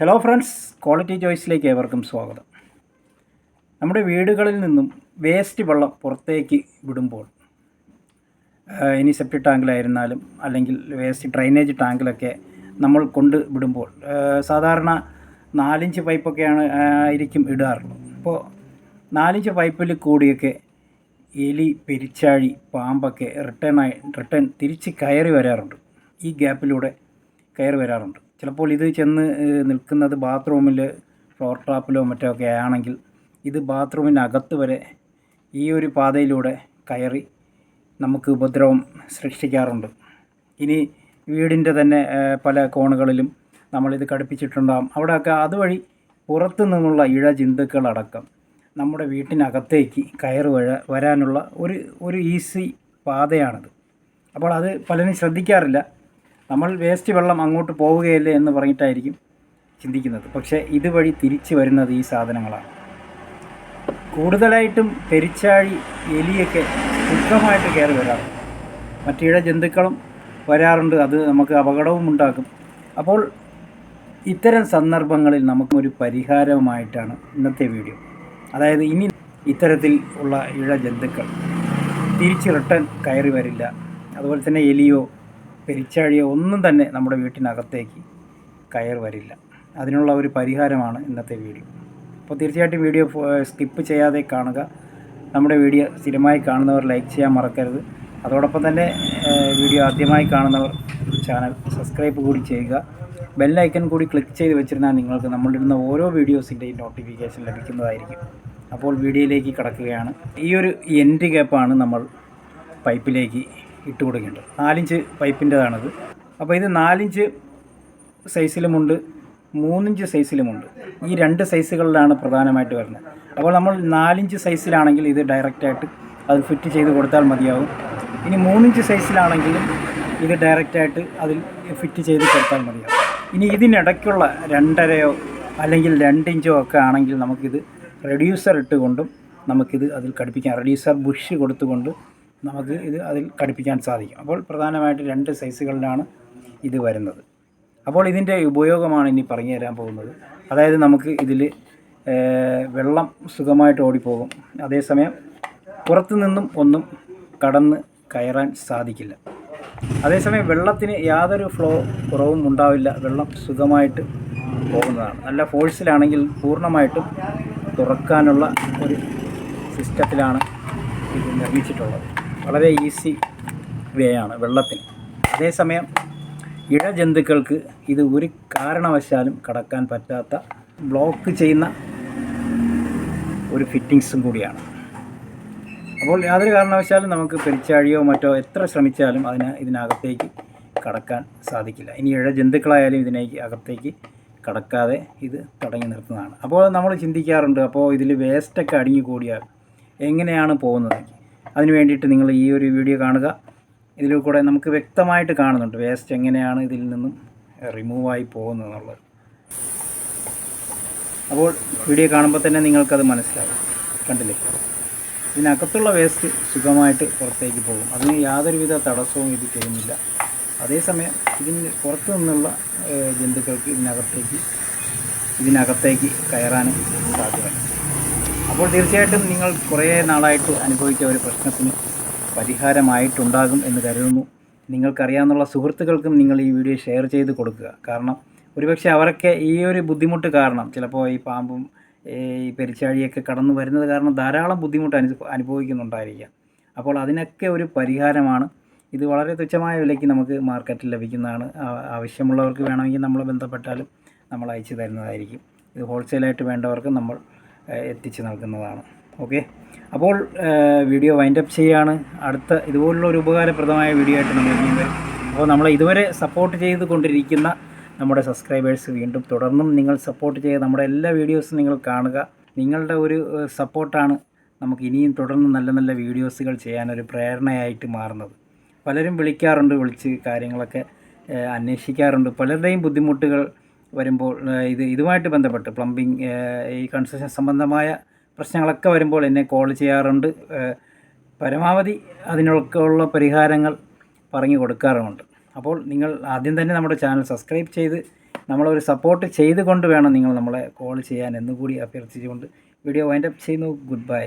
Hello friends quality ചോയ്സിലേക്ക് ഏവർക്കും സ്വാഗതം. നമ്മുടെ വീടുകളിൽ നിന്നും വേസ്റ്റ് വെള്ളം പുറത്തേക്ക് വിടുമ്പോൾ ഇനി സെപ്റ്റിക് ടാങ്കിലായിരുന്നാലും അല്ലെങ്കിൽ വേസ്റ്റ് ഡ്രൈനേജ് ടാങ്കിലൊക്കെ നമ്മൾ കൊണ്ട് വിടുമ്പോൾ സാധാരണ നാലിഞ്ച് പൈപ്പൊക്കെയാണ് ആയിരിക്കും ഇടാറുള്ളത്. അപ്പോൾ നാലിഞ്ച് പൈപ്പിൽ കൂടിയൊക്കെ എലി പെരിച്ചാഴി പാമ്പൊക്കെ റിട്ടേൺ ആയി റിട്ടേൺ തിരിച്ച് കയറി വരാറുണ്ട്. ഈ ഗ്യാപ്പിലൂടെ കയറി വരാറുണ്ട്. ചിലപ്പോൾ ഇത് ചെന്ന് നിൽക്കുന്നത് ബാത്റൂമിൽ ഫ്ലോർ ട്രാപ്പിലോ മറ്റോ ഒക്കെ ആണെങ്കിൽ ഇത് ബാത്റൂമിനകത്ത് വരെ ഈ ഒരു പാതയിലൂടെ കയറി നമുക്ക് ഉപദ്രവം സൃഷ്ടിക്കാറുണ്ട്. ഇനി വീടിന്റെ തന്നെ പല കോണുകളിലും നമ്മളിത് ഘടിപ്പിച്ചിട്ടുണ്ടാകും അവിടെയൊക്കെ അതുവഴി പുറത്തു നിന്നുള്ള ഇഴ ജന്തുക്കളടക്കം നമ്മുടെ വീട്ടിനകത്തേക്ക് കയറി വഴ വരാനുള്ള ഒരു ഒരു ഈസി പാതയാണത്. അപ്പോൾ അത് പലരും ശ്രദ്ധിക്കാറില്ല. നമ്മൾ വേസ്റ്റ് വെള്ളം അങ്ങോട്ട് പോവുകയല്ലേ എന്ന് പറഞ്ഞിട്ടായിരിക്കും ചിന്തിക്കുന്നത്. പക്ഷേ ഇതുവഴി തിരിച്ചു വരുന്നത് ഈ സാധനങ്ങളാണ്. കൂടുതലായിട്ടും പെരിച്ചാഴി എലിയൊക്കെ ശുദ്ധമായിട്ട് കയറി വരാറുണ്ട്. മറ്റിഴ ജന്തുക്കളും വരാറുണ്ട്. അത് നമുക്ക് അപകടവും ഉണ്ടാക്കും. അപ്പോൾ ഇത്തരം സന്ദർഭങ്ങളിൽ നമുക്ക് ഒരു പരിഹാരമായിട്ടാണ് ഇന്നത്തെ വീഡിയോ. അതായത് ഇനി ഇത്തരത്തിൽ ഉള്ള ഇഴ ജന്തുക്കൾ തിരിച്ച് റിട്ടേൺ കയറി വരില്ല. അതുപോലെ തന്നെ എലിയോ പെരിച്ചാഴിയോ ഒന്നും തന്നെ നമ്മുടെ വീട്ടിനകത്തേക്ക് കയർ വരില്ല. അതിനുള്ള ഒരു പരിഹാരമാണ് ഇന്നത്തെ വീഡിയോ. അപ്പോൾ തീർച്ചയായിട്ടും വീഡിയോ സ്കിപ്പ് ചെയ്യാതെ കാണുക. നമ്മുടെ വീഡിയോ സ്ഥിരമായി കാണുന്നവർ ലൈക്ക് ചെയ്യാൻ മറക്കരുത്. അതോടൊപ്പം തന്നെ വീഡിയോ ആദ്യമായി കാണുന്നവർ ചാനൽ സബ്സ്ക്രൈബ് കൂടി ചെയ്യുക. ബെല്ലൈക്കൺ കൂടി ക്ലിക്ക് ചെയ്ത് വെച്ചിരുന്നാൽ നിങ്ങൾക്ക് നമ്മളിടുന്ന ഓരോ വീഡിയോസിന്റെയും നോട്ടിഫിക്കേഷൻ ലഭിക്കുന്നതായിരിക്കും. അപ്പോൾ വീഡിയോയിലേക്ക് കടക്കുകയാണ്. ഈ ഒരു എൻഡ് ഗ്യാപ്പാണ് നമ്മൾ പൈപ്പിലേക്ക് ഇട്ട് കൊടുക്കേണ്ടത്. നാലിഞ്ച് പൈപ്പിന്റെതാണത്. അപ്പോൾ ഇത് നാലിഞ്ച് സൈസിലുമുണ്ട് മൂന്നിഞ്ച് സൈസിലുമുണ്ട്. ഈ രണ്ട് സൈസുകളിലാണ് പ്രധാനമായിട്ട് വരുന്നത്. അപ്പോൾ നമ്മൾ നാലിഞ്ച് സൈസിലാണെങ്കിൽ ഇത് ഡയറക്റ്റായിട്ട് അത് ഫിറ്റ് ചെയ്ത് കൊടുത്താൽ മതിയാവും. ഇനി മൂന്നിഞ്ച് സൈസിലാണെങ്കിലും ഇത് ഡയറക്റ്റായിട്ട് അതിൽ ഫിറ്റ് ചെയ്ത് കൊടുത്താൽ മതിയാവും. ഇനി ഇതിനിടയ്ക്കുള്ള രണ്ടരയോ അല്ലെങ്കിൽ രണ്ടിഞ്ചോ ഒക്കെ ആണെങ്കിൽ നമുക്കിത് റെഡ്യൂസർ ഇട്ടുകൊണ്ടും നമുക്കിത് അതിൽ ഘടിപ്പിക്കാം. റെഡ്യൂസർ ബുഷ് കൊടുത്തുകൊണ്ട് നമുക്ക് ഇത് അതിൽ ഘടിപ്പിക്കാൻ സാധിക്കും. അപ്പോൾ പ്രധാനമായിട്ട് രണ്ട് സൈസുകളിലാണ് ഇത് വരുന്നത്. അപ്പോൾ ഇതിന്റെ ഉപയോഗമാണ് ഇനി പറഞ്ഞു തരാൻ പോകുന്നത്. അതായത് നമുക്ക് ഇതിൽ വെള്ളം സുഖമായിട്ട് ഓടിപ്പോകും. അതേസമയം പുറത്തു നിന്നും ഒന്നും കടന്ന് കയറാൻ സാധിക്കില്ല. അതേസമയം വെള്ളത്തിന് യാതൊരു ഫ്ലോ കുറവും ഉണ്ടാവില്ല. വെള്ളം സുഖമായിട്ട് പോകുന്നതാണ്. നല്ല ഫോഴ്സിലാണെങ്കിൽ പൂർണമായിട്ടും തുറക്കാനുള്ള ഒരു സിസ്റ്റത്തിലാണ് ഇത് നിർമ്മിച്ചിട്ടുള്ളത്. വളരെ ഈസി വേ ആണ് വെള്ളത്തിന്. അതേസമയം ഇഴജന്തുക്കൾക്ക് ഇത് ഒരു കാരണവശാലും കടക്കാൻ പറ്റാത്ത ബ്ലോക്ക് ചെയ്യുന്ന ഒരു ഫിറ്റിങ്സും കൂടിയാണ്. അപ്പോൾ യാതൊരു കാരണവശാലും നമുക്ക് പെരിച്ചാഴിയോ മറ്റോ എത്ര ശ്രമിച്ചാലും അതിന് ഇതിനകത്തേക്ക് കടക്കാൻ സാധിക്കില്ല. ഇനി ഇഴ ജന്തുക്കളായാലും ഇതിനേക്ക് അകത്തേക്ക് കടക്കാതെ ഇത് തടഞ്ഞു നിർത്തുന്നതാണ്. അപ്പോൾ നമ്മൾ ചിന്തിക്കാറുണ്ട് അപ്പോൾ ഇതിൽ വേസ്റ്റൊക്കെ അടിഞ്ഞു കൂടിയാൽ എങ്ങനെയാണ് പോകുന്നത്? അതിന് വേണ്ടിയിട്ട് നിങ്ങൾ ഈ ഒരു വീഡിയോ കാണുക. ഇതിലൂടെ നമുക്ക് വ്യക്തമായിട്ട് കാണുന്നുണ്ട് വേസ്റ്റ് എങ്ങനെയാണ് ഇതിൽ നിന്നും റിമൂവായി പോകുന്നത് എന്നുള്ളത് അപ്പോൾ വീഡിയോ കാണുമ്പോൾ തന്നെ നിങ്ങൾക്കത് മനസ്സിലാവും. കണ്ടില്ലേ? ഇതിനകത്തുള്ള വേസ്റ്റ് സുഖമായിട്ട് പുറത്തേക്ക് പോകും. അതിന് യാതൊരുവിധ തടസ്സവും ഇത് ചെയ്യുന്നില്ല. അതേസമയം ഇതിന് പുറത്തു നിന്നുള്ള ജന്തുക്കൾക്ക് ഇതിനകത്തേക്ക് ഇതിനകത്തേക്ക് കയറാനും സാധ്യമല്ല. അപ്പോൾ തീർച്ചയായിട്ടും നിങ്ങൾ കുറേ നാളായിട്ട് അനുഭവിച്ച ഒരു പ്രശ്നത്തിന് പരിഹാരമായിട്ടുണ്ടാകും എന്ന് കരുതുന്നു. നിങ്ങൾക്കറിയാവുന്ന സുഹൃത്തുക്കൾക്കും നിങ്ങൾ ഈ വീഡിയോ ഷെയർ ചെയ്ത് കൊടുക്കുക. കാരണം ഒരുപക്ഷെ അവരൊക്കെ ഈ ഒരു ബുദ്ധിമുട്ട് കാരണം ചിലപ്പോൾ ഈ പാമ്പും ഈ പെരിച്ചാഴിയൊക്കെ കടന്നു വരുന്നത് കാരണം ധാരാളം ബുദ്ധിമുട്ട് അനു അനുഭവിക്കുന്നുണ്ടായിരിക്കാം. അപ്പോൾ അതിനൊക്കെ ഒരു പരിഹാരമാണ്. ഇത് വളരെ തുച്ഛമായ വിലയ്ക്ക് നമുക്ക് മാർക്കറ്റിൽ ലഭിക്കുന്നതാണ്. ആവശ്യമുള്ളവർക്ക് വേണമെങ്കിൽ നമ്മൾ ബന്ധപ്പെട്ടാലും നമ്മൾ അയച്ചു തരുന്നതായിരിക്കും. ഇത് ഹോൾസെയിലായിട്ട് വേണ്ടവർക്ക് നമ്മൾ എത്തിച്ച് നൽകുന്നതാണ്. ഓക്കെ? അപ്പോൾ വീഡിയോ വൈൻഡപ്പ് ചെയ്യുകയാണ് അടുത്ത ഇതുപോലുള്ള ഒരു ഉപകാരപ്രദമായ വീഡിയോ ആയിട്ട് നമ്മൾ ഇനിയും വരും. അപ്പോൾ നമ്മൾ ഇതുവരെ സപ്പോർട്ട് ചെയ്ത് കൊണ്ടിരിക്കുന്ന നമ്മുടെ സബ്സ്ക്രൈബേഴ്സ് വീണ്ടും തുടർന്നും നിങ്ങൾ സപ്പോർട്ട് ചെയ്ത് നമ്മുടെ എല്ലാ വീഡിയോസും നിങ്ങൾ കാണുക. നിങ്ങളുടെ ഒരു സപ്പോർട്ടാണ് നമുക്ക് ഇനിയും തുടർന്ന് നല്ല നല്ല വീഡിയോസുകൾ ചെയ്യാനൊരു പ്രേരണയായിട്ട് മാറുന്നത്. പലരും വിളിക്കാറുണ്ട് വിളിച്ച് കാര്യങ്ങളൊക്കെ അന്വേഷിക്കാറുണ്ട്. പലരുടെയും ബുദ്ധിമുട്ടുകൾ വരുമ്പോൾ ഇത് ഇതുമായിട്ട് ബന്ധപ്പെട്ട് പ്ലംബിംഗ് ഈ കൺസ്ട്രക്ഷൻ സംബന്ധമായ പ്രശ്നങ്ങളൊക്കെ വരുമ്പോൾ എന്നെ കോൾ ചെയ്യാറുണ്ട്. പരമാവധി അതിനൊക്കെ ഉള്ള പരിഹാരങ്ങൾ പറഞ്ഞു കൊടുക്കാറുമുണ്ട്. അപ്പോൾ നിങ്ങൾ ആദ്യം തന്നെ നമ്മുടെ ചാനൽ സബ്സ്ക്രൈബ് ചെയ്ത് നമ്മളൊരു സപ്പോർട്ട് ചെയ്തുകൊണ്ട് വേണം നിങ്ങൾ നമ്മളെ കോൾ ചെയ്യാൻ എന്നുകൂടി അഭ്യർത്ഥിച്ചുകൊണ്ട് വീഡിയോ വൈൻഡപ്പ് ചെയ്യുന്നു. Good bye